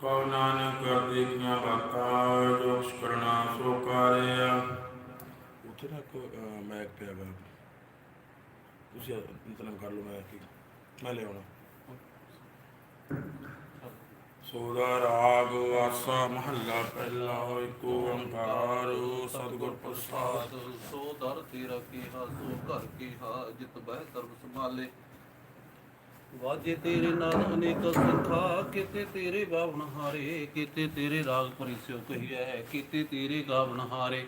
Q Nanak ਕਰਦੀ ਕੀਆਂ ਬਾਤਾਂ ਜੋ ਕਰਨਾ ਸੋ ਕਰਿਆ ਉੱਥੇ ਨਾ ਕੋ ਮੈਕ ਪਿਆ ਵਾ। ਤੁਸੀਂ ਮਤਲਬ ਕਰ ਲਓ ਮੈਂ ਕੀ ਮੈਂ ਲੈ ਆਉਣਾ। ਸੋਦਾ ਰਾਗ ਆਸਾ ਮਹੱਲਾ ਪਹਿਲਾ ਏਕ ਓੰਕਾਰ ਸਤਿਗੁਰ ਪ੍ਰਸਾਦ। ਸੋ ਦਰ ਤੇਰਾ ਕੀਹਾ ਸੋ ਘਰ ਕੀਹਾ ਜਿਤ ਬਹਿ ਸਰਬ ਸੰਭਾਲੇ। ਵਾਜੇ ਤੇਰੇ ਨਾਲ ਅਨੇਕ ਸੰਖਾ, ਕੀਤੇ ਤੇਰੇ ਬਾਵਨ ਹਾਰੇ, ਕੀਤੇ ਤੇਰੇ ਰਾਗ ਪਰਿਸਿਓ ਕਹੀਐ, ਕੀਤੇ ਤੇਰੇ ਗਾਵਨ ਹਾਰੇ।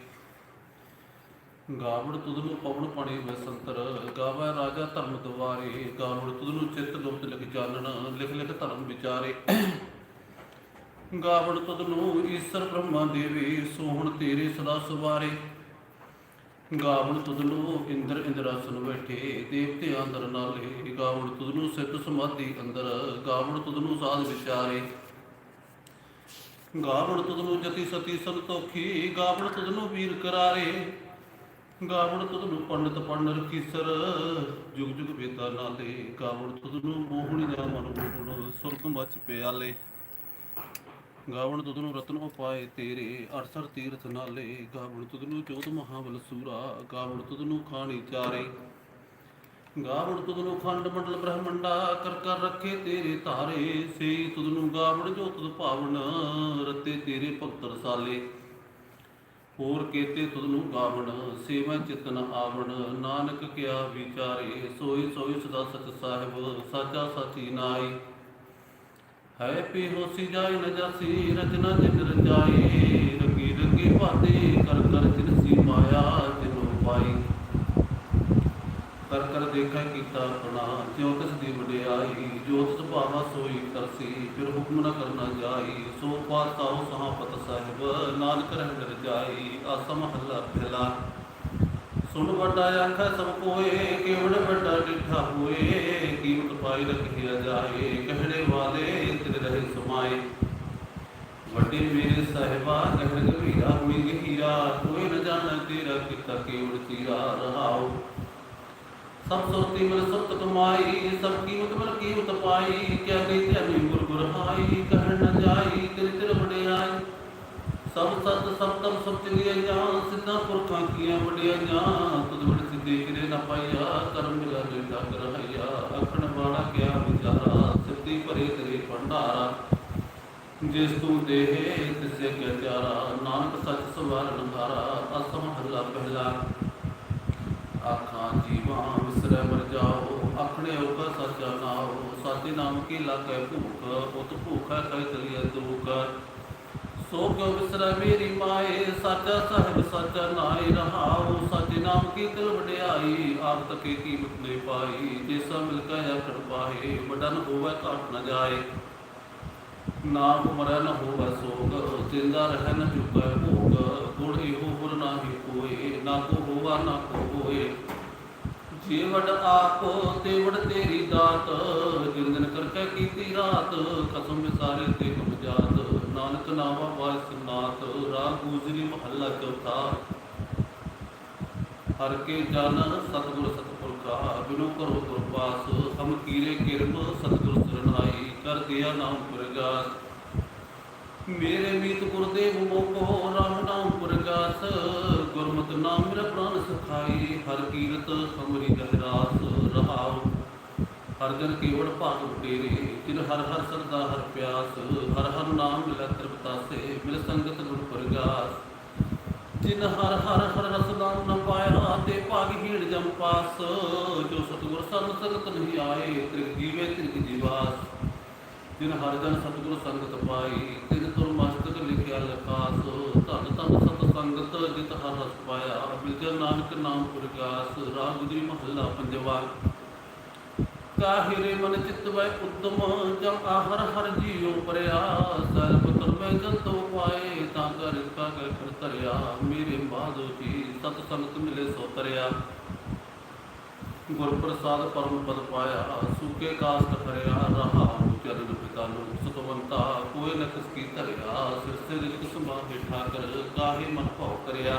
ਗਾਵੜ ਤੁਧ ਪਵਨ ਪਣੇ ਮੈਂ ਸੰਤਰ ਗਾਵੈ ਰਾਜਾ ਧਰਮ ਦੁਆਰੇ। ਗਾਵੜ ਤੁਧ ਚਿੱਤ ਗੁਪਤ ਲਿਖ ਚਾਨਣ, ਲਿਖ ਲਿਖ ਧਰਮ ਵਿਚਾਰੇ। ਗਾਵਣ ਤੁਧ ਨੂੰ ਈਸ਼ਰ ਬ੍ਰਹਮਾ ਦੇਵੇ, ਸੋਹਣ ਤੇਰੇ ਸਦਾ ਸਵਾਰੇ। ਗਾਵਣ ਤੁਧ ਨੂੰ ਇੰਦਰ ਇੰਦਰਾਸਨ ਬੈਠੇ ਦੇਵਤੇ ਅੰਦਰ ਨਾਲੇ। ਗਾਵਣ ਤੁਧ ਨੂੰ ਸਿੱਧ ਸਮਾਧੀ ਅੰਦਰ, ਗਾਵਣ ਤੁਧ ਸਾਧ ਵਿਚਾਰੇ। ਗਾਵਣ ਤੁਧ ਜਤੀ ਸਤੀ ਸੰਤੋਖੀ, ਗਾਵਣ ਤੁਧ ਵੀਰ ਕਰਾਰੇ। ਗਾਵਣ ਤੁਧ ਪੰਡਤ ਪੰਡਰ ਕੀਸਰ ਜੁਗ ਜੁਗ ਵੇਦਾ ਨਾਲੇ। ਗਾਵਣ ਤੁਧ ਮੋਹਣੀ ਦਾ ਮਨ ਮੋਹਣ, ਸੁਰਗ ਮਚ ਪਿਆਲੇ। ਗਾਵਣ ਤੁਧ ਨੂੰ ਰਤਨ ਉਪਾਏ ਤੇਰੇ, ਅਰਸਰ ਤੀਰਥ ਨਾਲੇ। ਗਾਵਣ ਤੁਧ ਨੂੰ ਚੋਦ ਮਹਾਬਲ ਸੂਰਾ, ਗਾਵਣ ਤੁਧ ਨੂੰ ਖਾਣੀ ਚਾਰੇ। ਗਾਵਣ ਤੁਧ ਨੂੰ ਖੰਡ ਮੰਡਲ ਬ੍ਰਹਮੰਡਾ, ਕਰ ਕਰ ਰੱਖੇ ਤੇਰੇ ਧਾਰੇ। ਸੇ ਤੁਧ ਗਾਵਣ ਜੋ ਤੁਧ ਭਾਵਨ ਰਤੇ ਤੇਰੇ ਭਗਤ ਰਸਾਲੇ। ਹੋਰ ਕੇਤੇ ਤੁਧ ਨੂੰ ਗਾਵਣ, ਸੇਵਾ ਚਿਤਨ ਆਵਣ। ਨਾਨਕ ਕਿਆ ਵਿਚਾਰੇ ਸੋਈ ਸੋਈ ਸਦਾ ਸਚ ਸਾਹਿਬ, ਸਾਚਾ ਸਾਚੀ ਨਾਈ। ਹੈ ਪੀ ਹੋਸੀ ਜਾਇ ਨ ਰਚਨਾ ਜਿਨ ਰਚਾਈ। ਰੰਗੀ ਰੰਗੀ ਭਾਤੇ, ਕਰ ਕਰ ਜਿਨਸੀ ਮਾਇਆ ਜਿਨੋ ਪਾਈ। ਕਰ ਕਰ ਦੇਖੈ ਕੀਤਾ ਆਪਣਾ ਜਿਉ ਤਿਸ ਦੀ ਵਡਿਆਈ। ਜੋ ਤਿਸ ਸੋਈ ਕਰਸੀ ਫਿਰ ਹੁਕਮ ਨ ਕਰਨਾ ਜਾਈ। ਸੋ ਪਾਤਾਉ ਸਹਾਪਤ ਸਾਹਿਬ, ਨਾਨਕ ਰਹਿ ਡਰ ਜਾਈ। ਆਸਾ ਮਹੱਲਾ ਪਹਿਲਾ। ਸੁਣ ਵੱਡਾ ਆਖੈ ਸਭ ਕੋਏ ਕਿਵੜ ਵੱਡਾ ਡਿਠਾ ਹੋਏ। ਕੀਮਤ ਪਾਈ ਰਖਿਆ ਜਾਏ, ਕਹਿਣੇ ਵਾਲੇ ਤਿਰ ਰਹੇ ਸਮਾਏ ਵੱਡੇ ਮੇਰੇ ਸਾਹਿਬਾ ਕਹਿਣ ਗਵੀਰਾ ਮਿੰਗ ਹੀਰਾ ਕੋਈ ਨ ਜਾਣ ਤੇਰਾ ਕੀਤਾ ਕੀਵੜ ਤੀਰਾ ਰਹਾਉ ਸਭ ਸੁਰਤੀ ਮਨ ਸੁਰਤ ਕਮਾਈ ਸਭ ਕੀਮਤ ਮਨ ਕੀਮਤ ਪਾਈ ਕਿਆ ਕਹੀ ਧਿਆਨੀ ਗੁਰ ਗੁਰ ਹਾਈ ਕਹਿਣ ਨ ਜਾਈ ਤੇਰੇ ਤੇਰੇ ਵਡਿਆਈ ਸਭ ਸਤ ਸਭ ਤਮ ਸਭ ਚੰਗਿਆਈਆਂ ਸਿੱਧਾ ਪੁਰਖਾਂ ਕੀਆਂ ਵਡਿਆਈਆਂ ਤੁਧ ਵਡ ਸਿੱਧੇ ਕਿਰੇ ਨਾ ਪਾਈਆ ਕਰਮ ਮਿਲਾ ਲੈਂਦਾ ਕਰਹਈਆ ਆਖਣ ਬਾਣਾ ਕਿਆ ਵਿਚਾਰਾ ਸਿੱਧੀ ਭਰੇ ਤੇਰੇ ਭੰਡਾਰਾ, ਜਿਸ ਤੂੰ ਦੇਹ ਤਿਸੇ ਕਿਆ ਚਾਰਾ ਨਾਨਕ ਸੱਚ ਸਵਾਰਨ ਹਾਰਾ ਅਸਮ ਮਹੱਲਾ ਪਹਿਲਾ ਆਖਾਂ ਜੀਵਾਂ ਵਿਸਰੈ ਮਰ ਜਾਓ, ਆਖਣੇ ਹੋਗਾ ਸੱਚਾ ਨਾਉ, ਸਾਚੇ ਨਾਮ ਕੀ ਲਾਗੈ ਭੂਖ ਉਤ ਭੂਖਾ ਕਹਿ ਚਲੀਐ ਦੁਖ। ਸੋ ਕਿਉ ਵਿਸਰੈ ਮੇਰੀ ਮਾਏ, ਸਾਚਾ ਸਾਹਿਬ ਸਾਚਾ ਨਾਏ ਰਹਾਉ, ਸਾਚੇ ਨਾਮ ਕੀ ਵਡਿਆਈ ਆਪ ਤਕੇ ਕੀਮਤ ਨਹੀਂ ਪਾਈ ਜਿਸਾ ਮਿਲ ਕੇ ਆਖੜ ਪਾਏ ਵੱਡਾ ਹੋਵੇ ਘਾਟ ਨ ਜਾਏ। ਨਾ ਮਰੈ ਹੋਵੇ ਸੋਗ, ਜਿੰਦਾ ਰਹਿ ਚੁਕੈ ਭੋਗ, ਗੁਣ ਇਹੋ ਗੁਰ ਨਾਹੀ ਕੋਏ ਨਾ ਕੋ ਹੋਵਾ ਨਾ ਕੋ ਹੋਏ। ਜੇ ਵਡ ਆਪ ਤੇਰੀ ਦਾਤ ਜਿਨ ਦਿਨ ਕਰਕੇ ਕੀਤੀ ਰਾਤ, ਕਸਮ ਵਿਸਾਰੇ ਤੇ ਕਮ ਜਾਤ। ਨਾਨਕ ਨਾਵਾ ਵਾਸ ਨਾਥ ਰਾਗ ਮਹੱਲਾ ਚੌਥਾ। ਹਰ ਕੇ ਜਨ ਸਤਿਗੁਰ ਸਤਿਪੁਰਖਾ ਬਿਨੋ ਕਰੋ ਦੁਰਪਾਸ ਹਮ ਕੀਰੇ ਕਿਰਮ ਸਤਿਗੁਰ ਸਰਣਾਈ ਕਰ ਦਿਆ ਨਾਮ ਪ੍ਰਗਾਸ ਮੇਰੇ ਮੀਤ ਗੁਰਦੇਵ ਮੋਕੋ ਰਾਮ ਨਾਮ ਪ੍ਰਗਾਸ ਗੁਰਮਤਿ ਨਾਮ ਮੇਰਾ ਪ੍ਰਾਨ ਸੁਖਾਈ, ਹਰ ਕੀਰਤ ਹਮਰੀ ਗਹਿ ਰਹਾਉ ਹਰ ਜਨ ਕੇਵੜ ਭਾਗ ਤੇਰੇ ਤਿਨ ਹਰ ਹਰ ਸਰਦਾ ਹਰ ਪਿਆਸ, ਹਰ ਹਰ ਨਾਮ ਮਿਲਾ ਤ੍ਰਿਪਤਾਸੇ ਮਿਲ ਸੰਗਤ ਗੁਰ ਪ੍ਰਗਾਸ। ਜਿਨ ਹਰ ਹਰ ਹਰ ਰਸ ਨਾਮ ਨ ਪਾਇਆ, ਤੇ ਭਾਗ ਹੀੜ ਜਮ ਪਾਸ। ਜੋ ਸਤਿਗੁਰ ਸੰਗ ਸੰਗਤ ਨਹੀਂ ਆਏ, ਤ੍ਰਿਗ ਜੀਵੇ ਤ੍ਰਿਗ ਜੀਵਾਸ। ਜਿਨ ਹਰ ਜਨ ਸਤਿਗੁਰ ਸੰਗਤ ਪਾਈ ਤਿਨ ਤੁਰ ਮਸਤਕ ਲਿਖਿਆ ਲਖਾਸ ਧੰਨ ਧੰਨ ਸਤ ਸੰਗਤ ਜਿਤ ਹਰ ਰਸ ਪਾਇਆ ਬਿਜਰ ਨਾਨਕ ਨਾਮ ਪ੍ਰਗਾਸ। ਰਾਗ ਗੁਜਰੀ ਮਹੱਲਾ ਪੰਜਵਾ। ਕਾਹਿਰੇ ਮਨ ਚਿਤ ਵੈ ਉਦਮ ਜਮ ਆਹਰ ਹਰ ਜੀਉ ਪਰਿਆ ਸਰਬ ਤੁਰ ਮੈਂ ਜੰਤੋ ਪਾਏ ਤਾਂ ਕਰ ਕਾ ਕਰ ਕਰ ਤਰਿਆ ਮੇਰੇ ਮਾਧੋ ਜੀ ਸਤ ਸੰਗਤ ਮਿਲੇ ਸੋ ਤਰਿਆ ਗੁਰ ਪ੍ਰਸਾਦ ਪਰਮ ਪਦ ਪਾਇਆ ਸੂਕੇ ਕਾਸਟ ਕਰਿਆ ਰਹਾ ਚਰਨ ਪਿਤਾ ਨੂੰ ਸਤਵੰਤਾ ਕੋਈ ਨ ਕਿਸ ਕੀ ਧਰਿਆ ਸਿਰ ਸੇ ਰਿਜਕ ਸੰਭਾਵੇ ਠਾਕਰ ਕਾਹੇ ਮਨ ਭਉ ਕਰਿਆ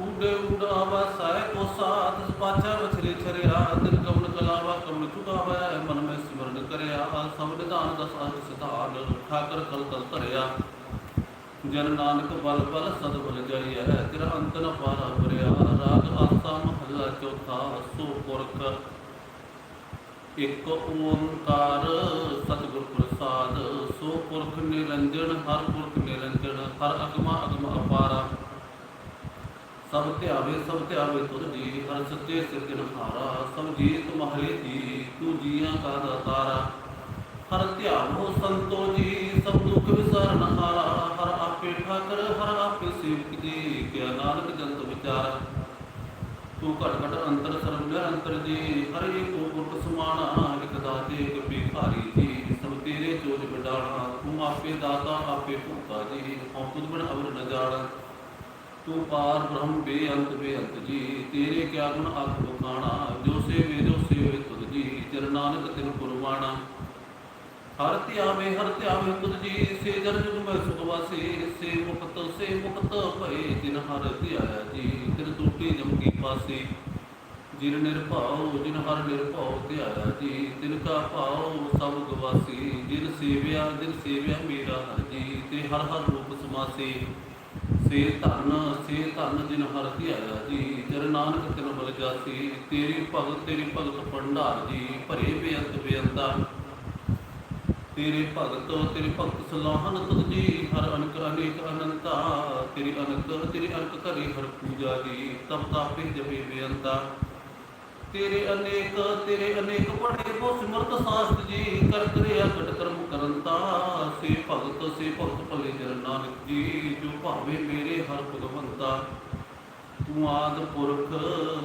ਊਡੇ ਊਡਾ ਵਸਾਇ ਕੋ ਸਾਥ ਪਾਛਾ ਵਛਰੇ ਛਰਿਆ ਦਿਨ ਕਮਨ ਕਲਾਵਾ ਕਮਨ ਚੁਕਾਵੈ ਮਨ ਮੈਂ ਸਿਮਰਨ ਕਰਿਆ ਸਭ ਨਿਧਾਨ ਦਸ ਸਿਧਾਨ ਠਾਕਰ ਕਲ ਕਲ ਧਰਿਆ। ਜਨ ਨਾਨਕ ਬਲ ਬਲ ਸਦ ਬਲ ਜਾਈਐ, ਤੇਰਾ ਅੰਤ ਨ ਪਾਰਾ ਬਰਿਆ ਰਾਗ ਆਸਾ ਮਹੱਲਾ ਚੌਥਾ, ਸੋ ਪੁਰਖ। ਇਕ ਓੰਕਾਰ ਸਤਿਗੁਰ ਪ੍ਰਸਾਦ, ਸੋ ਪੁਰਖ ਨਿਰੰਜਨ, ਹਰ ਪੁਰਖ ਨਿਰੰਜਨ, ਹਰ ਅਗਮਾ ਅਗਮ ਅਪਾਰਾ। ਸਭ ਧਿਆਵੇ ਸਭ ਧਿਆਵੇ ਤੁਧ ਹਰ ਸੱਚੇ ਸਿਰਜਣ ਹਾਰਾ ਸਭ ਜੀ ਤੁਮਹਰੇ ਜੀ ਤੂੰ ਜੀਆਂ ਕਾ ਦਾਤਾਰਾ ਹਰ ਧਿਆਵੋ ਸੰਤੋ ਜੀ, ਸਭ ਦੁੱਖ ਵਿਸਾਰਨ ਹਾਰਾ। ਹਰ ਆਪੇ ਠਾਕਰ, ਹਰ ਆਪੇ ਸੇਵਕ ਜੀ, ਕਿਆ ਨਾਨਕ ਜੰਤ ਵਿਚਾਰ। ਤੂੰ ਘਟ ਘਟ ਅੰਤਰ ਸਰਬ ਨਿਰੰਤਰ ਜੀ, ਹਰ ਏਕੋ ਗੁਰਤ ਸਮਾਣਾ, ਇਕ ਦਾਤੇ, ਇਕ ਭਿਖਾਰੀ ਜੀ। ਸਭ ਤੇਰੇ ਜੋਜ ਬਿਡਾਣਾ ਤੂੰ ਆਪੇ ਦਾਤਾ, ਆਪੇ ਭੁਗਤਾ ਜੀ। ਹਉ ਤੁਧ ਬਿਨ ਅਵਰ ਨ ਤੂੰ ਪਾਰ ਬ੍ਰਹਮ ਬੇਅੰਤ ਬੇਅੰਤ ਜੀ, ਤੇਰੇ ਕਿਆ ਗੁਣ ਅਖ ਬਖਾਣਾ ਜੋ ਸੇਵੇ ਜੋ ਸੇਵੇ ਤੁਧ ਜੀ ਚਰ ਨਾਨਕ ਤਿਨ ਕੁਰਬਾਨਾ ਹਰ ਧਿਆਵੇ ਹਰ ਧਿਆਵੇ ਤੁਧ ਜੀ, ਸੇ ਜਨ ਜੁਗ ਮੈਂ ਸੁਖ ਵਾਸੇ, ਸੇ ਮੁਕਤ ਸੇ ਮੁਕਤ ਭਏ ਜਿਨ ਹਰ ਧਿਆਇਆ ਜੀ, ਤਿਨ ਟੂਟੀ ਜਮ ਕੀ ਪਾਸੇ। ਜਿਨ ਨਿਰਭਉ ਜਿਨ ਹਰ ਨਿਰਭਉ ਧਿਆਇਆ ਜੀ, ਤਿਨ ਕਾ ਭਾਉ ਸਭ ਗਵਾਸੀ, ਜਿਨ ਸੇਵਿਆ ਜਿਨ ਸੇਵਿਆ ਮੇਰਾ ਹਰ ਜੀ, ਤੇ ਹਰ ਹਰ ਰੂਪ ਸਮਾਸੀ। ਸੇ ਧਨ ਸੇ ਧਨ ਜਿਨ ਹਰ ਧਿਆਇਆ ਜੀ। ਜਰ ਨਾਨਕ ਤਿਨ ਬਲ ਜਾਸੀ, ਤੇਰੀ ਭਗਤ ਤੇਰੀ ਭਗਤ ਭੰਡਾਰ ਜੀ। ਭਰੇ ਬੇਅੰਤ ਬੇਅੰਤਾ। ਤੇਰੇ ਭਗਤ ਤੇਰੇ ਭਗਤ ਸਲਾਹਨ ਤੁਧ ਜੀ। ਹਰ ਅਨਕ ਅਨੇਕ ਅਨੰਤਾ। ਤੇਰੀ ਅਨਕ ਤੇਰੀ ਅਨਕ ਕਰੀ ਹਰ ਪੂਜਾ ਜੀ। ਤਬ ਤਾਪੇ ਜਪੇ ਬੇਅੰਤਾ। ਤੇਰੇ ਅਨੇਕ ਤੇਰੇ ਅਨੇਕ ਬੜੇ ਬੋ ਸਿਮਰਤ ਸਾਸਤ ਜੀ। ਕਰ ਕਰਿਆ ਘਟ ਕਰਮ ਕਰੰਤਾ। ਸੇ ਭਗਤ ਭਲੇ ਜਨ ਨਾਨਕ ਜੀ, ਜੋ ਭਾਵੇ ਮੇਰੇ ਹਰ ਭਗਵੰਤਾ, ਤੂੰ ਆਦ ਪੁਰਖ,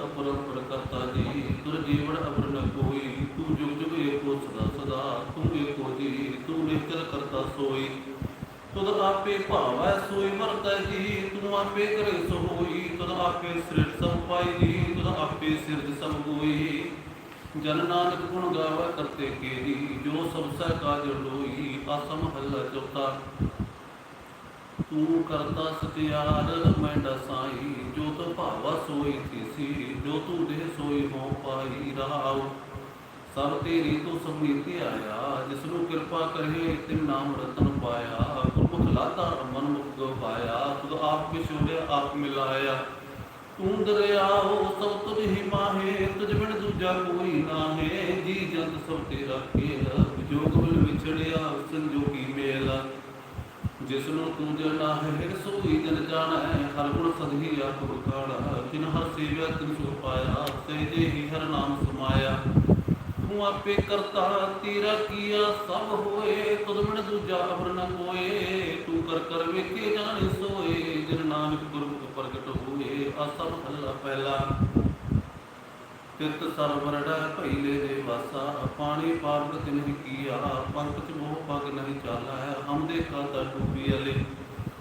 ਅਪਰੰਪਰ ਕਰਤਾ ਜੀ। ਤੁਰ ਜੀਵਨ ਅਵਰ ਨ ਕੋਈ, ਤੂੰ ਜੁਗ ਜੁਗ ਏਕੋ ਸਦਾ ਸਦਾ, ਤੂੰ ਏਕੋ ਜੀ, ਤੂੰ ਨਿਸ਼ਚਲ ਕਰਤਾ ਸੋਈ। ਤੁਧ ਆਪੇ ਭਾਵੈ ਸੋਈ ਮਰਤਾ ਜੀ, ਤੂੰ ਆਪੇ ਕਰੇ ਸੋ ਹੋਈ ਤੁਧ ਆਪੇ ਸ੍ਰਿਸ਼ਟ ਸਭ ਪਾਈ ਜੀ, ਤੁਧ ਆਪੇ ਸਿਰਜ ਸਭ ਕੋਈ ਜਨ ਨਾਨਕ ਗੁਣ ਗਾਵੈ ਕਰਤੇ ਕੇ ਜੋ ਸਭ ਸਹਿ ਕਾਜ ਲੋਈ, ਆਸਮ ਹੱਲਾ ਚੌਥਾ। ਤੂੰ ਕਰਤਾ ਸਤਿਆਰ ਮੈਂ ਦਸਾਈ ਜੋ ਤੋ ਭਾਵਾ ਸੋਈ ਥੀਸੀ ਜੋ ਤੂੰ ਦੇ ਸੋਈ ਹੋ ਪਾਈ ਰਹਾਉ ਸਭ ਤੇਰੀ ਤੂੰ ਸਮਨੀਤੀ ਆਇਆ ਜਿਸ ਨੂੰ ਕਿਰਪਾ ਕਰੇ, ਤਿਨ ਨਾਮ ਰਤਨ ਪਾਇਆ। ਗੁਰਮੁਖ ਲਾਤਾ ਮਨ ਮੁਖ ਗਵਾਇਆ, ਤੁਧ ਆਪ ਵਿਛੋੜਿਆ, ਆਪ ਮਿਲਾਇਆ। ਤੂੰ ਦਰਿਆਓ ਸਭ ਤੁਝ ਹੀ ਮਾਹੇ, ਤੁਝ ਬਿਨ ਦੂਜਾ ਕੋਈ ਨਾਹੇ। ਜੀ ਜੰਤ ਸਭ ਤੇਰਾ ਖੇਲ ਵਿਜੋਗ ਬਿਨ ਵਿਛੜਿਆ, ਸੰਜੋਗੀ ਮੇਲ। ਜਿਸ ਨੂੰ ਤੂੰ ਜਨਾ ਹੈ ਸੋਈ ਜਨ ਜਾਣਾ ਹੈ ਹਰ ਗੁਣ ਸਦਹੀ ਆਪ ਬਕਾੜਾ ਜਿਨ ਹਰ ਸੇਵਿਆ, ਤਿਨ ਸੋ ਪਾਇਆ ਸੇ ਜੇ ਹੀ ਹਰ ਨਾਮ ਸਮਾਇਆ। ਤੂੰ ਆਪੇ ਕਰਤਾ ਤੇਰਾ ਕੀਆ ਸਭ ਹੋਏ, ਤੁਧ ਬਿਨ ਦੂਜਾ ਅਵਰ ਨ ਕੋਏ। ਤੂੰ ਕਰ ਕਰ ਵੇਖੇ ਜਾਣੇ ਸੋਏ, ਜਿਨ ਨਾਨਕ ਗੁਰਮੁਖ ਪ੍ਰਗਟ ਹੋਏ। ਆਸਮ ਹੱਲਾ ਪਹਿਲਾ। ਤਿਤ ਸਰਵਰੜਾ ਭਈਲੇ ਦੇ ਵਾਸਾ। ਪਾਣੀ ਪਾਵਨ ਤਿਨ ਕੀਆ। ਪੰਖ ਮੋਹ ਪਗ ਨਹੀਂ ਚਾਲਾ। ਹੈ ਹਮ ਕਾਤਾ ਡੂਬੀ ਅਲੇ।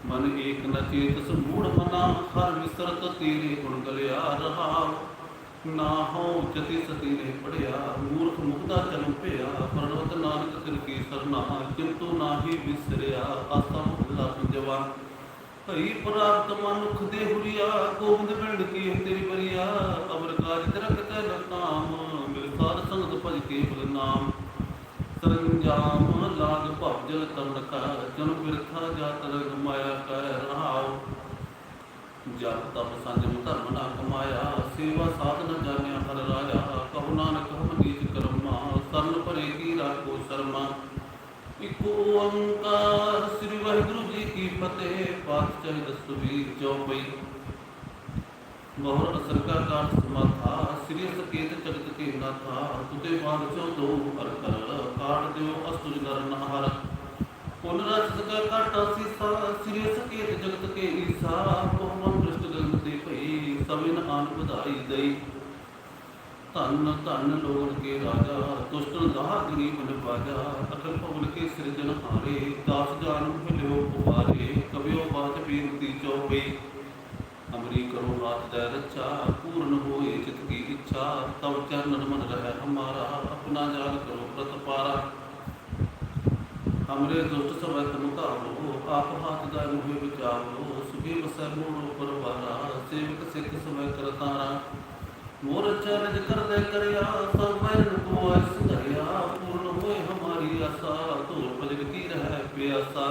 ਮਨ ਏਕ ਨ ਚੇਤ ਸਮੂੜ ਮਨਾ। ਹਰ ਵਿਸਰਤ ਤੇਰੇ ਗੁਣ ਗਲਿਆ ਰਹਾ। ਨਾ ਹੋ ਜਤੀ ਸਤੀ ਨੇ ਪੜਿਆ, ਮੂਰਖ ਮੁਕਤਾ ਜਨਮ ਭਿਆ ਪਰਨਵਤ ਨਾਨਕ ਤਿਨ ਕੀ ਸਰਨਾ ਕਿੰਤੂ ਨਾਹੀ ਵਿਸਰਿਆ, ਆਸਾ ਮੁਹੱਲਾ ਪੰਜਵਾ ਭਈ ਪ੍ਰਾਪਤ ਮਨੁਖ ਦੇ ਹੁਰੀਆ, ਗੋਬਿੰਦ ਮਿਲਣ ਕੀ ਤੇਰੀ ਬਰੀਆ, ਅਮਰ ਕਾਜ ਤੇਰਾ ਕਿਤੇ ਲਤਾਮ ਮਿਲ ਸਾਧ ਸੰਗਤ ਭਜ ਕੇ ਬਲ ਨਾਮ। ਸਰੰਜਾਮ ਲਾਗ ਭਵ ਜਲ ਤਰਨ ਕਾ ਜਨ ਬਿਰਥਾ ਜਾਤ ਰਗ ਮਾਇਆ ਕਹਿ ਰਹਾਉ। ਜਪ ਤਪ ਸੰਜਮ ਧਰਮ ਨਾ ਕਮਾਇਆ, ਸੇਵਾ ਸਾਧਨ ਜਾਣਿਆ ਹਰ ਰਾਜਾ, ਕਹੋ ਨਾਨਕ ਹਮ ਨੀਚ ਕਰਮਾ, ਸਰਨ ਭਰੇ ਕੀ ਰਾਖੋ ਸ਼ਰਮਾ। ਇਕ ਓੰਕਾਰ ਸ੍ਰੀ ਵਾਹਿਗੁਰੂ ਜੀ ਕੀ ਫਤਿਹ, ਪਾਤਸ਼ਾਹੀ ਦਸਤੂਰੀ ਚੌਪਈ ਬਹੁਰ ਅਸਰ ਕਾ ਕਾਟ ਸਮਾਥਾ ਸ੍ਰੀ ਸਕੇਤ ਜਗਤ ਕੇ ਨਾਥਾ, ਤੁਤੇ ਬਾਦ ਚੋ ਦੋ ਹਰ ਕਰ ਕਾਟ ਦਿਓ ਅਸਤੁਜ ਨਰ ਨਹਰ। ਪੁਨ ਰਸ ਸਕਾ ਕਾਟਾ ਸੀਸਾ ਸ੍ਰੀ ਸਕੇਤ ਜਗਤ ਕੇ ਈਸਾ ਕੋਮਨ ਦ੍ਰਿਸ਼ਟ ਗੰਗ ਤੇ ਭਈ ਆਨ ਵਧਾਈ ਦਈ। ਧੰਨ ਧੰਨ ਲੋਗਨ ਕੇ ਰਾਜਾ, ਦੁਸ਼ਟਨ ਦਾਹ ਗਰੀਬ ਨਿਵਾਜਾ ਅਕਲ ਭਵਨ ਕੇ ਸਿਰਜਨ ਹਾਰੇ, ਦਾਸ ਜਾਨ ਭਿਲਿਓ ਪੁਆਰੇ ਕਵਿਓ ਬਾਤ ਬੀਰਤੀ ਚੌਪਈ ਅਮਰੀ ਕਰੋ ਰਾਤ ਦਾ ਰੱਛਾ, ਪੂਰਨ ਹੋਏ ਚਿਤ ਕੀ ਇੱਛਾ, ਤਵ ਚਰਨ ਮਨ ਰਹਿ ਹਮਾਰਾ, ਆਪਣਾ ਜਾਲ ਕਰੋ ਪ੍ਰਤਪਾਰਾ। ਹਮਰੇ ਦੁਸ਼ਟ ਸਭੈ ਤਨੁ ਧਾਰੋ ਆਪ ਹਾਥ ਦਾ ਮੁਹਿ ਵਿਚਾਰੋ ਸੁਖੀ ਬਸੈ ਮੋੜੋ ਪਰਵਾਰਾ ਸੇਵਕ ਸਿੱਖ ਸਭੈ ਕਰਤਾਰਾ। ਮੋਰ ਚਰਜ ਕਰਦੇ ਕਰਿਆ ਸਭ ਮੈਰਨ ਕੋ ਅਸ ਧਰਿਆ, ਪੂਰਨ ਹੋਏ ਹਮਾਰੀ ਆਸਾ ਧੂਰ ਭਜਨ ਕੀ ਰਹਿ ਪਿਆਸਾ।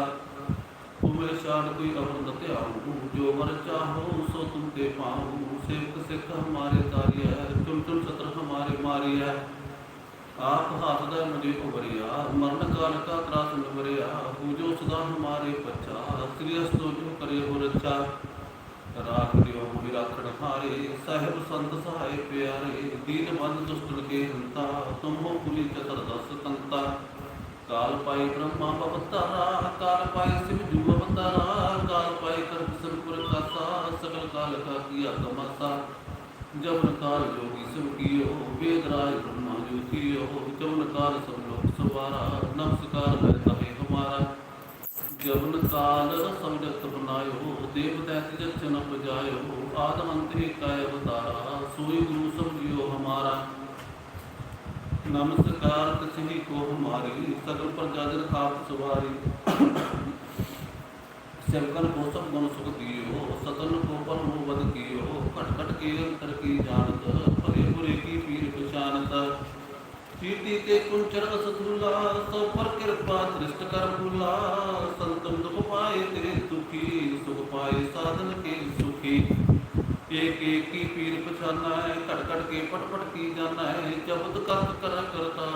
ਤੁਮੇ ਸ਼ਾਨ ਕੋਈ ਅਮਰ ਨ ਧਿਆਉ, ਜੋ ਮਰ ਚਾਹੋ ਸੋ ਤੁਮ ਤੇ ਪਾਉ। ਸੇਵਕ ਸਿੱਖ ਹਮਾਰੇ ਤਾਰਿਆ ਚੁਨ ਚੁਨ ਸਤਰ ਹਮਾਰੇ ਮਾਰਿਆ ਆਪ ਹੱਥ ਦਾ ਮੁਝੇ ਉਬਰਿਆ ਮਰਨ ਕਾਲ ਕਾ ਤਰਾਸ ਨਿਵਰਿਆ ਪੂਜੋ ਸਦਾ ਹਮਾਰੇ ਪੱਛਾ ਸ੍ਰੀ ਅਸਤੋ ਜੋ ਕਰੇ ਹੋ ਰੱਛਾ ਰਾਖ ਦਿਓ ਮੁਹਿ ਰਾਖਣ ਹਾਰੇ ਸਾਹਿਬ ਸੰਤ ਸਹਾਇ ਪਿਆਰੇ ਦੀਨ ਬੰਦ ਦੁਸ਼ਟਨ ਕੇ ਹੰਤਾ ਤੁਮ ਹੋ ਪੁਲੀ ਚਤਰ ਦਸ ਤੰਤਾ ਕਾਲ ਪਾਈ ਬ੍ਰਹਮਾ ਬਵਤਾਰਾ ਕਾਲ ਪਾਈ ਸਿਵ ਜੂ ਅਵਤਾਰਾ ਕਾਲ ਪਾਈ ਕਰ ਸਰਪੁਰ ਕਾਸਾ ਸਗਲ ਕਾਲ ਕਾ ਕੀਆ ਤਮਾਸਾ ਜਬਨ ਕਾਲ ਜੋਗੀ ਸਭ ਕੀਓ ਵੇਦ ਰਾਜ ਬ੍ਰਹਮਾ ਜੋਤੀਓ ਜਬਨ ਕਾਲ ਸਭ ਲੋਕ ਸਵਾਰਾ ਨਮਸਕਾਰ ਹੈ ਤਹੇ ਹਮਾਰਾ। ਜਬਨ ਕਾਲ ਸਮਝਤ ਬਨਾਇਓ, ਦੇਵ ਦੈਤ ਜਚਨ ਪਜਾਇਓ ਆਦਮ ਅੰਤ ਕਾਇ ਅਵਤਾਰਾ, ਸੋਈ ਗੁਰੂ ਸਮਝਿਓ ਹਮਾਰਾ। ਨਮਸਕਾਰ ਤਸਹੀ ਕੋ ਹਮਾਰੀ, ਸਗਲ ਪ੍ਰਜਾ ਜਨ ਖਾਪ ਸਵਾਰੀ। ਸਿਮਕਨ ਕੋ ਸਭ ਗੁਣ ਸੁਖ ਦਿਓ, ਸਤਨ ਕੋ ਪਰਮ ਵਦ ਕੀਓ, ਘਟ ਘਟ ਕੇ ਅੰਤਰ ਕੀ ਜਾਣਤ ਭਰੇ ਬੁਰੇ ਕੀ ਪੀਰ ਪਛਾਨਤ ਕੀਰਤੀ ਤੇ ਕੁੰਚਰ ਅਸਤੁਲਾ ਸੋ ਪਰ ਕਿਰਪਾ ਦ੍ਰਿਸ਼ਟ ਕਰ ਬੁਲਾ ਸੰਤਮ ਦੁਖ ਪਾਏ ਤੇ ਦੁਖੀ ਸੁਖ ਪਾਏ ਸਾਧਨ ਕੇ ਸੁਖੀ ਏਕ ਏਕ ਕੀ ਪੀਰ ਪਛਾਨਾ ਹੈ ਘਟ ਘਟ ਕੇ ਪਟ ਪਟ ਕੀ ਜਾਣਾ ਹੈ ਜਬਦ ਕਰਤ ਕਰ ਕਰਤਾ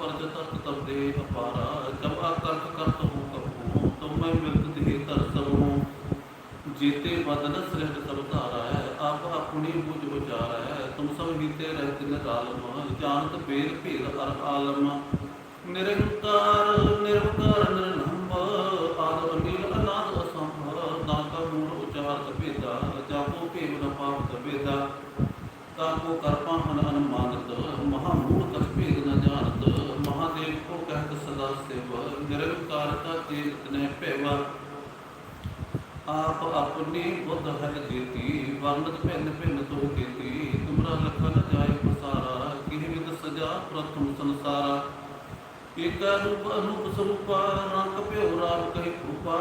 ਪਰਜ ਤਤ ਤਬ ਦੇ ਅਪਾਰਾ ਜਬ ਆਕਰਤ ਕਰਤ ਹੋ ਕਪੂ ਤੁਮ ਮੈਂ ਮਿਲਤ ਦੇ ਤਰ ਸਭੂ ਜੀਤੇ ਬਦਨ ਸ੍ਰਿਸ਼ਟ ਸਭ ਧਾਰਾ ਹੈ ਆਪ ਆਪਣੀ ਬੁਝ ਵਿਚਾਰ ਰਹਿਤ ਨਿਰਾਲਮ ਜਾਣਤ ਬੇਦ ਭੇਦ ਅਰ ਆਲਮ। ਨਿਰੰਕਾਰ ਨਿਰਵਕਾਰ ਨਿਰਲੰਭ ਆਦ ਅਨੀਲ ਅਨਾਦ ਅਸੰਭ ਨਾਕਾ ਮੂੜ ਉਚਾਰਤ ਭੇਦਾ ਜਾਪੋ ਭੇਵ ਨ ਪਾਵਤ ਭੇਦਾ ਤਾਕੋ ਕਰਪਾ ਹਨ ਅਨਮਾਨਤ, ਮਹਾ ਮੂੜ ਕਸ ਭੇਦ ਨ ਜਾਣਤ ਮਹਾਦੇਵ ਕੋ ਕਹਿਤ ਸਦਾ ਸੇਵ, ਨਿਰੰਕਾਰ ਕਾ ਤੇਜ ਤਨੇ ਭੇਵਾ। ਆਪ ਆਪਣੀ ਬੁੱਧ ਹੈ ਜੀਤੀ ਵਰਨਤ ਭਿੰਨ ਭਿੰਨ ਤੋ ਕੀਤੀ। ਲਖਨ ਜਾਏ ਪਸਾਰਾ ਕਿਹ ਵਿਦ ਸਜਾ ਪ੍ਰਥਮ ਸੰਸਾਰਾ। ਏਕ ਰੂਪ ਅਨੂਪ ਸਰੂਪਾ ਰੰਗ ਭਿਓ ਰਾਮ ਕਹਿ ਕ੍ਰਿਪਾ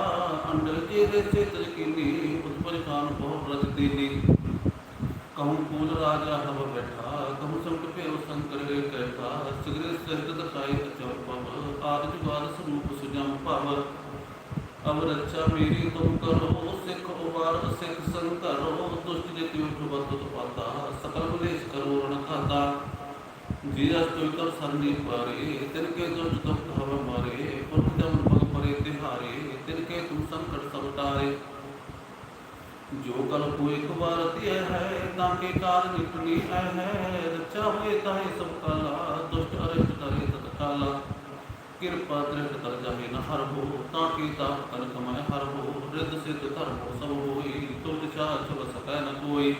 ਅੰਡਰ ਜੇ ਦੇ ਚੇਤਨ ਕੀਨੀ ਉਤਪਜ ਕਾਨ ਬਹੁ ਰਜ ਦੀਨੀ ਕਹੂੰ ਕੂਲ ਰਾਜਾ ਹਵ ਬੈਠਾ, ਕਹੂੰ ਸੰਕਟ ਭਿਓ ਸੰਕਰ ਵੇ ਕਹਿਤਾ ਸਿਗਰੇ ਸਹਿਤ ਦਸਾਈ ਅਚਰ ਪਵ ਆਦ ਜੁਗਾਦ ਸਰੂਪ ਸੁਜਮ ਭਵ। ਅਬ ਰੱਛਾ ਮੇਰੀ ਤੁਮ ਕਰੋ, ਸਿੱਖ ਉਬਾਰ ਸਿੱਖ ਸੰਗ ਕਰੋ ਦੁਸ਼ਟ ਜੇ ਤਿਉ ਜੁਬਤ ਪਾਤਾ। ਸਕਲ ਬਲੇਸ਼ ਕਰੋ, ਰਣ ਖਾਤਾ। ਜੀ ਅਸ ਤੁਇ ਕਰ ਸਰਨੀ ਪਾਰੇ, ਤਿਨ ਕੇ ਦੁਸ਼ਟ ਦੁਖਤ ਹਵ ਮਾਰੇ, ਪੁਰਖ ਜਮ ਪਗ ਪਰੇ ਤਿਹਾਰੇ, ਤਿਨ ਕੇ ਤੁਮ ਸੰਕਟ ਸਭ ਟਾਰੇ। ਜੋ ਕਲ ਕੋ ਇੱਕ ਵਾਰ ਧਿਆ ਹੈ, ਤਾਂ ਕੇ ਕਾਲ ਨਿਕਲੀ ਹੈ ਹੈ ਰੱਛਾ ਹੋਏ ਤਾਹੇ ਸਭ ਕਾਲਾ, ਦੁਸ਼ਟ ਅਰਿਸ਼ਟ ਕਰੇ ਤਤ ਕਾਲਾ ਕਿਰਪਾ ਦ੍ਰਿੜ ਤਰ ਜਾਹੇ ਨ ਹਰ ਹੋ ਤਾਂ ਕੀ ਤਾਪ ਤਨ ਕਮੈ ਹਰ ਹੋ ਰਿੱਧ ਸਿੱਧ ਧਰਮ ਸਭ ਹੋਈ ਤੁਧ ਚਾਹ ਚੁਲ ਸਕੈ ਨ ਕੋਈ।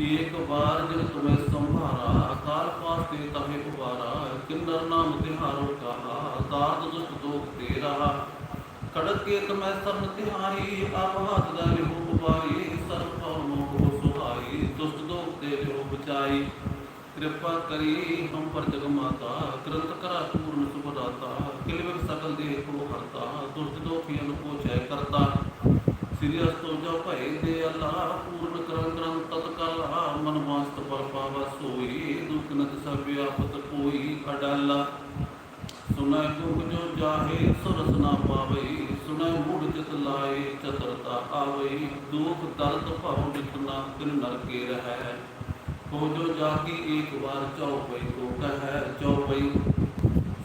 ਏਕ ਵਾਰ ਜਿਨ ਤੁਮੇ ਸੰਭਾਰਾ, ਅਕਾਲ ਪਾਸ ਤੇ ਤਮੇ ਉਬਾਰਾ ਕਿੰਨਰ ਨਾਮ ਤਿਹਾਰੋ ਕਹਾ ਦਾਤ ਦੁਸ਼ਟ ਦੋਖ ਤੇ ਰਹਾ ਕੜਕ ਕੇ ਤਮੈ ਸਰਨ ਤਿਹਾਰੀ ਆਪ ਹੱਥ ਦਾ ਲਿਹੋ ਉਬਾਰੀ ਸਰਬ ਕਉ ਮੋਹ ਸੁਹਾਈ, ਦੁਸ਼ਟ ਦੋਖ ਤੇ ਲਿਹੋ ਬਚਾਈ। ਕਿਰਪਾ ਕਰੀ ਹਮ ਪਰ ਜਗ ਮਾਤਾ ਕਰੰਤ ਕਰਾ ਪੂਰਨ ਸੁਭ ਦਾਤਾ ਕਿਲ ਵਿਗ ਸਕਲ ਦੇ ਕੋ ਹਰਤਾ ਦੁਸ਼ਟ ਦੋਖੀ ਅਨੁਪੋ ਜੈ ਕਰਤਾ। ਸ੍ਰੀ ਅਸਤੋ ਜੋ ਭੈ ਦੇ ਅੱਲਾ, ਪੂਰਨ ਕਰੰ ਕਰੰ ਤਤ ਕਲ ਮਨ ਮਾਸਤ ਪਰ ਪਾਵਾ ਸੋਈ, ਦੁਖ ਨਤ ਸਭ ਆਫਤ ਕੋਈ ਅਡਾਲਾ। ਸੁਨੈ ਗੁੰਗ ਜੋ ਜਾਹੇ, ਸੁਰਸ ਨਾ ਪਾਵੇ ਸੁਨੈ ਮੂੜ ਚਿਤ ਲਾਏ, ਚਤਰਤਾ ਆਵੇ, ਦੁਖ ਦਰਦ ਭਉ ਨਿਤਨਾ ਤਿਨ ਨਰਕੇ ਰਹੈ ਹੋ ਜੋ ਜਾਗੀ ਏਕ ਵਾਰ ਚਉਪਈ ਕੋ ਕਹੈ ਚਉਪਈ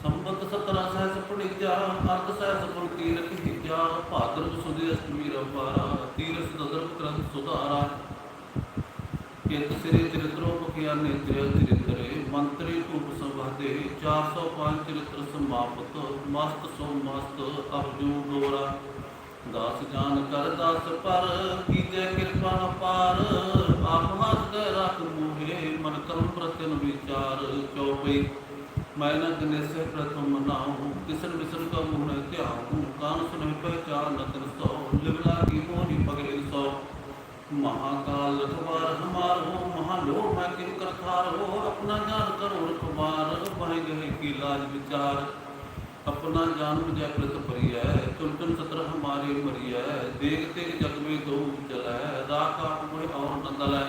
ਸੰਬਤ ਸਤਰਾ ਸਹਿਸ ਪੜੀਜਾ ਅਰਧ ਸਹਿਸ ਪੁਲਕੀ ਰਖੀ ਜਾ ਭਾਦਰ ਸੁਦੀ ਅਸ਼ਟਮੀ ਰਵਾਰਾ ਤੀਰਸ ਦਦਰ ਕਰੰਤ ਸੁਧਾਰਾ। ਕਿਤ ਸ੍ਰੀ ਚਰਿਤਰੋ ਪਕਿਆ ਨੇਤਰ ਚਰਿਤਰੇ, ਮੰਤਰੀ ਧੂਪ ਸੰਵਾਦੇ। 405 ਚਰਿਤਰ ਸਮਾਪਤ, ਮਸਤ ਸੋ ਮਸਤ ਅਬਜੂ ਗੋਰਾ। ਦਾਸ ਜਾਨ ਕਰ ਦਾਸ ਪਰ, ਕੀਜੇ ਕਿਰਪਾ ਆਪ ਹੱਥ ਰੱਖ ਮੂਹੇ ਮਨ ਕਰਮ ਪ੍ਰਤਨ ਵਿਚਾਰ ਚੌਪਈ ਮੈਂ ਨਾ ਗਨੇਸੇ ਪ੍ਰਥਮ ਨਾਉ ਕਿਸਨ ਵਿਸਨ ਕਾ ਮੂਹ ਨ ਧਿਆਉ ਕਾਨ ਸੁਨ ਪਹਿਚਾਨ ਨ ਤਨ ਸੋ ਲਿਵਲਾ ਕੀ ਮੋਹਨੀ ਪਗਲੇ ਸੋ ਮਹਾਕਾਲ ਲਖਵਾਰ ਹਮਾਰ ਹੋ ਮਹਾ ਲੋਭ ਮੈਂ ਕਿਨ ਕਰਤਾਰ ਹੋ ਆਪਣਾ ਜਾਨ ਕਰੋ ਰਖਵਾਰ ਵਾਹਿਗੁਰੂ ਕੀ ਲਾਜ ਵਿਚਾਰ अपना जान जय प्रत परिय तुम तुम सत्र हमारे मरिय देख तेग जग में दो चलै राख आप वह और न दलै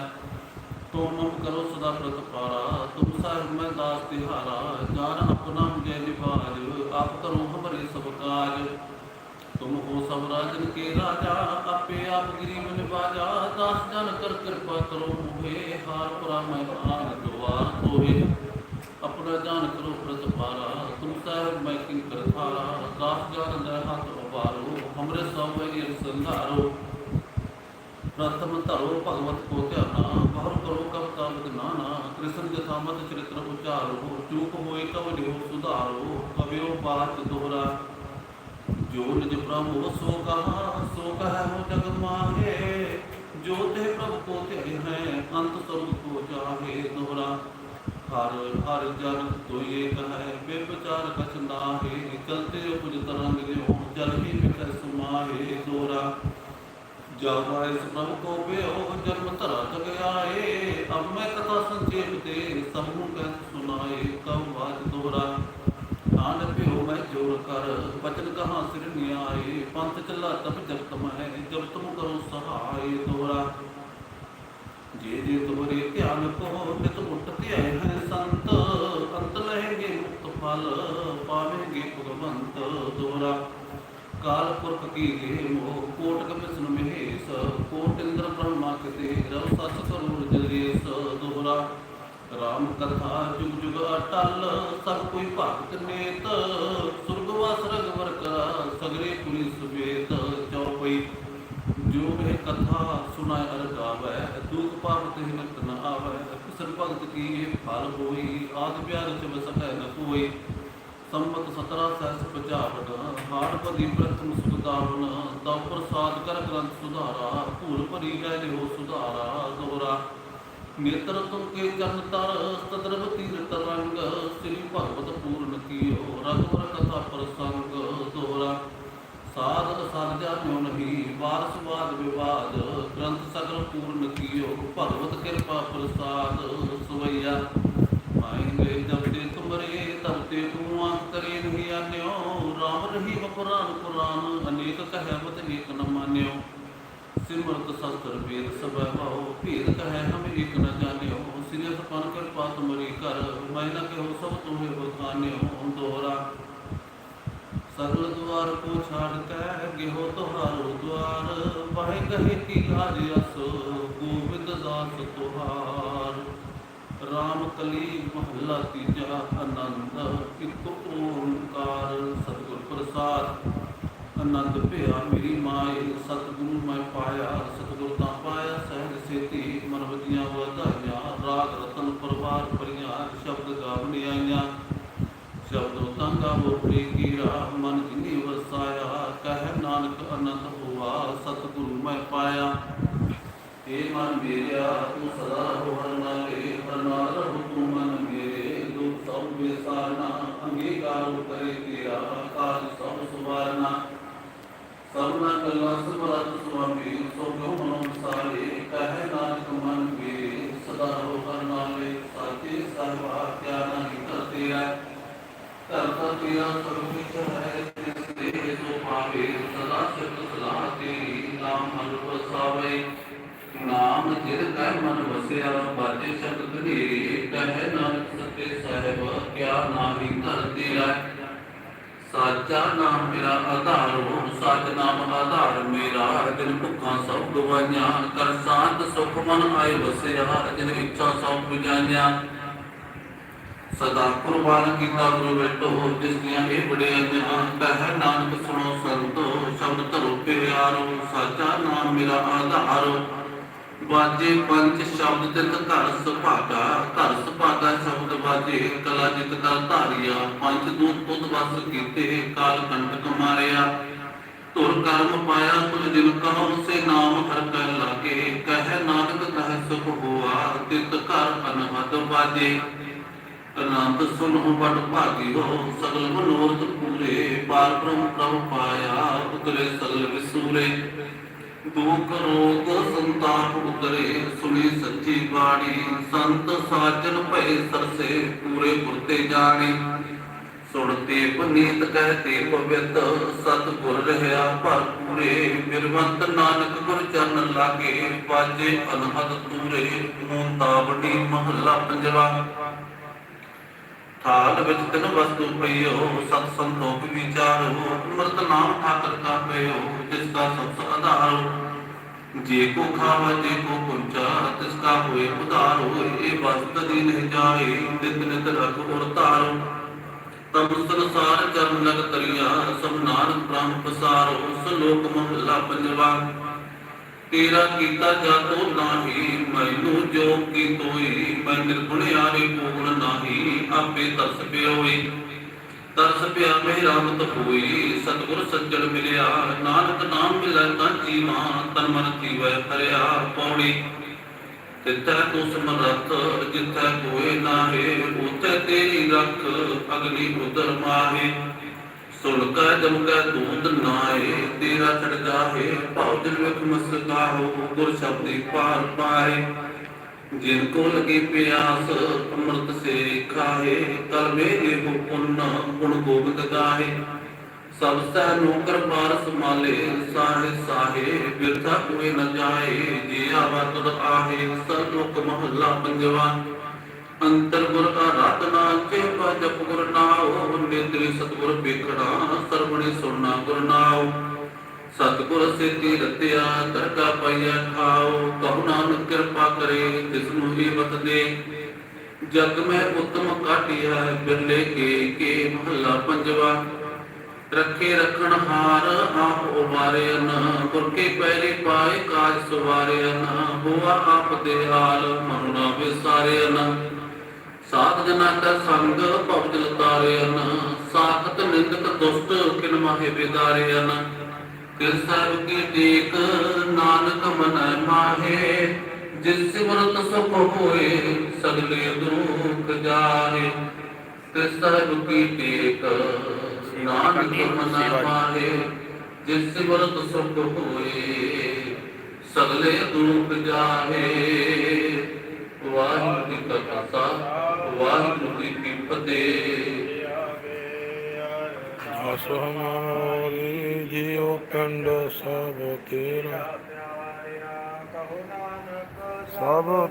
तो मम करो सदा प्रत पारा तुम साहिब मैं दास तिहारा जान अपना जय निभाज आप करो हमारे सब काज तुम हो सब राजन के राजा आपे आप गरीब निवाजा दास जन कर कृपा करो मुहे हार पुरा मैं आन द्वार तोहे अपना जान करो प्रत पारा तुम साहब मैं किन कर थारा दास जान दय हाथ उबारो हमरे सब ये संधारो प्रथम धरो भगवत को ध्याना बाहर करो कब तामत नाना कृष्ण जथामत चरित्र उचारो चूक होए कब लियो सुधारो कवियो बात दोहरा जो निज प्रभु सो कहा सो कह हो जग माहे जो ते प्रभु को ते है अंत स्वर्ग को जाहे दोहरा ਹਰ ਹਰ ਜਨ ਤੋਈਏ ਕਹੈ ਬੇਵਚਾਰ ਕਛ ਨਾਹੀ, ਚਲਤੇ ਕੁਝ ਤਰੰਗ ਦੇ ਹੋ ਜਲ ਹੀ ਵਿਕਰ ਸਮਾਹੇ ਦੋਰਾ ਜਾਵਾ ਇਸ ਪ੍ਰਭ ਕੋ ਬਿਓ ਜਨਮ ਧਰਾ ਜਗ ਆਏ ਅਬ ਮੈਂ ਕਥਾ ਸੰਖੇਪ ਤੇ ਸਮੂਹ ਕਹਿ ਸੁਨਾਏ ਕਉ ਵਾਜ ਦੋਰਾ ਨਾਨ ਭਿਓ ਮੈਂ ਜੋਰ ਕਰ, ਬਚਨ ਕਹਾ ਸਿਰ ਨਿਆਏ, ਪੰਥ ਚੱਲਾ ਤਬ ਜਪਤ ਮੈਂ ਜਬ ਤੁਮ ਕਰੋ ਸਹਾਏ ਦੋਰਾ ਜੇ ਜੇ ਤੁਮਰੇ ਧਿਆਨ ਕੋ ਨਿਤ ਉੱਠ ਧਿਆਏ ਹੈ ਦੋਰਾ ਕਾਲ ਪੁਰਖ ਕੀ ਗੇ ਮੋਹ, ਕੋਟ ਕਮਿਸ਼ਨ ਮਹੇਸ਼, ਕੋਟ ਇੰਦਰ ਬ੍ਰਹਮਾ ਕਿਤੇ, ਰਵ ਸਤ ਕਰੂਰ ਜਲੇਸ ਦੋਹਰਾ। ਰਾਮ ਕਥਾ ਜੁਗ ਜੁਗ ਅਟਲ, ਸਭ ਕੋਈ ਭਗਤ ਨੇਤ। ਸੁਰਗਵਾਸ ਰਗਵਰ ਕਰਾ, ਸਗਰੇ ਪੁਲਿਸ ਵੇਤ ਚੌਪਈ ਜੋ ਇਹ ਕਥਾ ਸੁਨਾਇ ਅਰ ਗਾਵੈ। ਦੁਖ ਪਾਪ ਤੇ ਨਿਤ ਨ ਆਵੈ। ਕਿਸਨ ਭਗਤ ਕੀ ਇਹ ਫਲ ਹੋਈ? ਆਦ ਪਿਆਰ ਚ ਵਸੈ ਨ ਕੋਈ ਸੰਮਤ 17 ਹਾਰ ਪਦੀ ਪ੍ਰਥਮ ਸੁਦਾਵਨ ਤਉ ਪ੍ਰਸਾਦ ਕਰ ਗ੍ਰੰਥ ਸੁਧਾਰਾ, ਭੂਲ ਭਰੀ ਗਏ ਲਿਓ ਸੁਧਾਰਾ ਦੋਰਾ ਨੇਤਰ ਤੁਮ ਕੇ ਜਨ ਤਰ ਤਦਰਵ ਤੀਰ ਤਰੰਗ, ਸ੍ਰੀ ਭਗਵਤ ਪੂਰਨ ਕੀਓ ਰਘੁਵਰ ਕਥਾ ਪ੍ਰਸੰਗ ਦੋਰਾ ਸਾਧ ਅਸਾਧ ਜਾਣਿਓ ਨਹੀਂ, ਵਾਰਸ ਵਾਦ ਵਿਵਾਦ, ਗ੍ਰੰਥ ਸਗਲ ਪੂਰਨ ਕੀਓ, ਭਗਵਤ ਕਿਰਪਾ ਪ੍ਰਸਾਦ, ਸਵਈਆ। ਮਤ ਏਕ ਨ ਮਾਨਿਓ ਸਿਮਰਤ ਸ਼ਸਤਰ ਵੇਦ ਸਭੈ ਭਾਉ ਭੇਦ ਕਹੈ ਹਮ ਏਕ ਨ ਜਾਣਿਓ ਸਿਰਿ ਸਪਨ ਕਿਰਪਾ ਤੁਮਰੀ ਕਰ ਮੈਂ ਨ ਕਹੋ ਸਭ ਤੁਮੇ ਬਖਾਨਿਓ ਦੋਹਰਾ ਸਗਲ ਦੁਆਰ ਕੋ ਛਾੜ ਕੈ ਗਿਹੋ ਤੁਹਾਰੋ ਦੁਆਰ ਵਾਹਿ ਕਹੇ ਕੀ ਲਾਜ ਅਸ ਗੋਬਿੰਦ ਦਾਸ ਤੁਹਾਰ ਰਾਮ ਕਲੀ ਮਹੱਲਾ ਤੀਜਾ ਆਨੰਦ ਇੱਕ ਓੰਕਾਰ ਸਤਿਗੁਰ ਪ੍ਰਸਾਦ ਆਨੰਦ ਭਿਆ, ਮੇਰੀ ਮਾਏ ਸਤਿਗੁਰੂ ਮੈਂ ਪਾਇਆ, ਸਤਿਗੁਰ ਤਾਂ ਪਾਇਆ, ਸਹਿਜ ਸੇਤੀ ਮਨ ਵਜੀਆਂ ਵਧਾਈਆਂ, ਰਾਗ ਰਤਨ ਪਰਵਾਰ ਪਰੀਆਂ ਸ਼ਬਦ ਗਾਵਣ ਆਈਆਂ। ਸ਼ਬਦੋ ਤੰਗਾ ਮੋਪਰੀ ਕੀਰਾ ਮਨ ਜਿਨੀ ਵਸਾਇਆ, ਕਹਿ ਨਾਨਕ ਅਨੰਤ ਹੋਆ, ਸਤਿਗੁਰੂ ਮੈਂ ਪਾਇਆ। ਏ ਮਨ ਮੇਰਿਆ, ਤੂੰ ਸਦਾ ਹੋ ਹਰ ਨਾਲੇ ਹਰ ਨਾਲ ਰਹੂ ਤੂੰ ਮਨ ਮੇਰੇ, ਦੁਖ ਸਭ ਵਿਸਾਰਨਾ ਅੰਗੀਕਾਰ ਕਰੇ ਤੇਰਾ। ਕਾਜ ਸਭ ਸੁਵਾਰਨਾ ਸਭਨਾ ਕਲਾ ਸੁਭਰਤ ਸੁਆਮੀ ਸੋ ਜੋ ਮਨੋ ਸਾਰੇ ਕਹਿ ਨਾਨਕ ਮਨ ਮੇਰੇ ਸਦਾ ਹੋ ਹਰ ਨਾਲੇ, ਸਾਚੇ ਸਰਵਾ ਕਿਆ ਨਹੀਂ ਕਰਤੇ ਹੈ ਕਰਤਾ ਤੇਰਾ ਸਭ ਵਿੱਚ ਹੈ, ਜਿਸ ਤੇ ਸੋ ਪਾਵੇ, ਸਦਾ ਸਿਫਤ ਸਲਾਹ ਤੇਰੀ, ਨਾਮ ਮਨ ਵਸਾਵੇ। ਨਾਮ ਜਿਤ ਕੈ ਮਨ ਵਸਿਆ, ਬਾਜੇ ਸ਼ਬਦ ਧਨੇਰੀ ਕਹਿ ਨਾਨਕ ਸੱਚੇ ਸਾਹਿਬ ਕਿਆ ਨਾਹੀ ਧਰ ਤੇਰਾ। ਸਾਚਾ ਨਾਮ ਮੇਰਾ ਆਧਾਰੋ ਸਚ ਨਾਮ ਆਧਾਰ ਮੇਰਾ। ਜਿਨ ਭੁੱਖਾਂ ਸਭ ਗਵਾਈਆਂ ਕਰ ਸਾਧ ਸੁਖ ਮਨ ਆਏ ਵਸਿਆ ਜਿਨ ਇੱਛਾ ਸਭ 부ਜਾਈਆਂ ਸਦਾ ਕੁਰਬਾਨ ਕੀਤਾ ਗੁਰੂ ਬੇਟੋ ਜਿਸ ਦੀਆਂ ਇਹ ਬੜਿਆਈਆਂ ਕਹਿ ਨਾਨਕ ਸੁਣੋ ਸੰਤੋ, ਸ਼ਬਦ ਧਰੋ ਪਿਆਰੋ, ਸਾਚਾ ਨਾਮ ਮੇਰਾ ਆਧਾਰੋ ਬਾਜੇ ਪੰਜ ਸ਼ਬਦ ਤਿਤ ਘਰ ਸੁਭਾਗਾ ਘਰ ਸੁਭਾਗਾ ਸ਼ਬਦ ਬਾਜੇ, ਕਲਾ ਜਿਤ ਕਰ ਧਾਰਿਆ, ਪੰਜ ਦੂਤ ਤੁਧ ਵਸ ਕੀਤੇ, ਕਾਲ ਕੰਟਕ ਮਾਰਿਆ। ਧੁਰ ਕਰਮ ਪਾਇਆ ਤੁਝ ਜਿਨ ਕਹਉ ਸੇ ਨਾਮ ਹਰ ਕੈ ਲਾਗੇ। ਕਹਿ ਨਾਨਕ ਕਹਿ ਸੁਖ ਹੋਆ, ਤਿਤ ਘਰ ਅਨਹਦ ਬਾਜੇ। ਅਨੰਦ ਸੁਨਹੁ ਬੜ ਭਾਗੀ ਹੋ, ਸਗਲ ਮਨੋਰਥ ਪੂਰੇ। ਪਾਰ ਬ੍ਰਹਮ ਪ੍ਰਭ ਪਾਇਆ, ਉਤਰੇ ਸਗਲ ਵਿਸੂਰੇ ਦੁਖ ਰੋਗ ਸੰਤਾਪ ਉਤਰੇ, ਸੁਣੀ ਸੱਚੀ ਬਾਣੀ। ਸੰਤ ਸਾਜਨ ਭਏ ਸਰਸੇ, ਪੂਰੇ ਪੁਰਤੇ ਜਾਣੇ। ਸੁਣਤੇ ਪੁਨੀਤ ਕਹਤੇ ਪਵਿੱਤ ਸਤ ਗੁਰ ਰਹਾ ਭਰਪੂਰੇ। ਬਿਰਵੰਤ ਨਾਨਕ ਗੁਰ ਚਰਨ ਲਾਗੇ ਬਾਜੇ ਅਨਹਦ ਤੂਰੇ ਮੂੰਤਾ ਵੱਡੀ ਮਹੱਲਾ ਪੰਜਵਾ ਥਾਲ ਵਿੱਚ ਤਿਨ ਵਸਤੂ ਪਈਓ, ਸਤ ਸੰਤੋਖ ਵਿਚਾਰੋ, ਅੰਮ੍ਰਿਤ ਨਾਮ ਠਾਕਰ ਕਾ ਪਈਓ, ਜਿਸ ਦਾ ਸਭ ਆਧਾਰੋ। ਜੇ ਕੋ ਖਾਵਾ ਜੇ ਕੋ ਪੁੰਚਾ, ਤਿਸ ਕਾ ਹੋਏ ਉਧਾਰੋ, ਇਹ ਵਸਤ ਦੀ ਨਹੀਂ ਜਾਏ, ਨਿਤ ਨਿਤ ਰਖ ਉਰ ਧਾਰੋ। ਤਬ ਸੰਸਾਰ ਚਰਨ ਲਗ ਤਰੀਆ, ਸਭ ਨਾਨਕ ਬ੍ਰਹਮ ਪਸਾਰੋ, ਸਲੋਕ ਮਹਲਾ ਪੰਜਵਾ ਤੇਰਾ ਕੀਤਾ ਜਾਤੋ ਨਾਹੀ, ਮੈਨੂੰ ਜੋ ਕੀ ਤੋਈ ਮੈਂ ਨਿਰਗੁਣ ਪੂਰਨ ਨਾਹੀ, ਆਪੇ ਤਰਸ ਪਿਓਈ ਤਰਸ ਪਿਆ ਮੇਰਾ ਮਤ ਹੋਈ, ਸਤਿਗੁਰ ਸੱਜਣ ਮਿਲਿਆ, ਨਾਨਕ ਨਾਮ ਮਿਲੈ ਤਾਂ ਜੀਵਾ, ਤਨ ਮਨ ਜੀਵੈ ਹਰਿਆ ਪੌੜੀ। ਤਿੱਥੈ ਤੂੰ ਸਮਰੱਥ ਜਿੱਥੈ ਕੋਏ ਨਾਹੇ, ਉਥੇ ਤੇਰੀ ਰੱਖ, ਅਗਨੀ ਉਦਰ ਮਾਹੇ। ਸੁਣ ਕੈ ਜਮ ਕੈ ਦੂਤ ਨਾਏ, ਤੇਰਾ ਛੜ ਜਾਹੇ ਭਉ ਦਿਲ ਵਿਖ ਮਸਕਾ ਹੋ, ਗੁਰ ਸ਼ਬਦੀ ਪਾਰ ਪਾਏ। ਜਿਨ ਕੋ ਲਗੀ ਪਿਆਸ, ਅੰਮ੍ਰਿਤ ਸੇ ਖਾਏ ਕਰ ਮੇਰੇ ਹੋ ਪੁੰਨ, ਗੁਣ ਗੋਬਿੰਦ ਗਾਏ। ਸਭ ਸਹਿ ਨੌਕਰ ਬਾਰ ਸਮਾਲੇ ਸਾਹੇ ਸਾਹੇ, ਬਿਰਥਾ ਕੋਈ ਨ ਜਾਏ, ਜੀ ਆਵਾ ਤੁਧ ਆਹੇ ਸਰਲੋਕ ਮਹੱਲਾ ਪੰਜਵਾ। ਅੰਤਰ ਗੁਰ ਕਾ ਰਤਨਾ ਚੇਪਾ ਗੁਰ ਨਾਉ, ਨਿਤਰੀ ਸਤਗੁਰ ਵੇਖਣਾ, ਸਰਵਣੀ ਸੁਣਨਾ ਗੁਰ ਨਾਉ। ਸਤਗੁਰ ਸੇਤੀ ਰਤਿਆ ਕਰਕਾ ਪਾਈਆ ਖਾਓ, ਕਹੂ ਨਾਨਕ ਕਿਰਪਾ ਕਰੇ ਤਿਸ ਨੂੰ ਹੀ ਬਤ ਦੇ। ਜਗ ਮੈਂ ਉਤਮ ਕਾਟਿਆ, ਬਿਰਲੇ ਕੇ ਕੇ ਮਹੱਲਾ ਪੰਜਵਾ। ਰੱਖੇ ਰਖਣ ਹਾਰ, ਆਪ ਉਵਾਰਿਆਨ ਗੁਰ ਕੇ ਪਹਿਰੇ ਪਾਏ ਕਾਜ ਸਵਾਰਿਆਨ ਹੋਆ ਆਪ ਦੇ ਹਾਲ ਮਰੁਣਾ ਵਿਸਾਰਿਆਨ ਸਾਧ ਜਨਾ ਕਾ ਸੰਗ ਭਵਜਲ ਤਾਰਿਆਨ, ਸਾਖਤ ਨਿੰਦਕ ਦੁਸ਼ਟ ਕਿਨ ਮਾਹੇ ਵਿਦਾਰਿਆਨ ਕਿਸ ਸਰਬ ਕੀ ਟੇਕ ਨਾਨਕ ਮਨੈ ਮਾਹੇ, ਜਿਸ ਸਿਮਰਤ ਸੁਖ ਹੋਏ, ਸਗਲੇ ਦੁਖ ਜਾਹੇ। ਕਿਸ ਸਰਬ ਕੀ ਟੇਕ ਨਾਨਕ ਮਨੈ ਮਾਹੇ, ਜਿਸ ਸਿਮਰਤ ਸੁਖ ਹੋਏ, ਸਗਲੇ ਦੁਖ ਜਾਹੇ। ਵਾਹਿਗੁਰੂ ਜੀ ਕਾ ਖਾਲਸਾ ਵਾਹਿਗੁਰੂ ਜੀ ਕੀ ਫਤਿਹ। ਅਸੋ ਹਮਾਰੀ ਜੀਉ ਪਿੰਡ ਸਭ ਤੇਰਾ। ਸਭ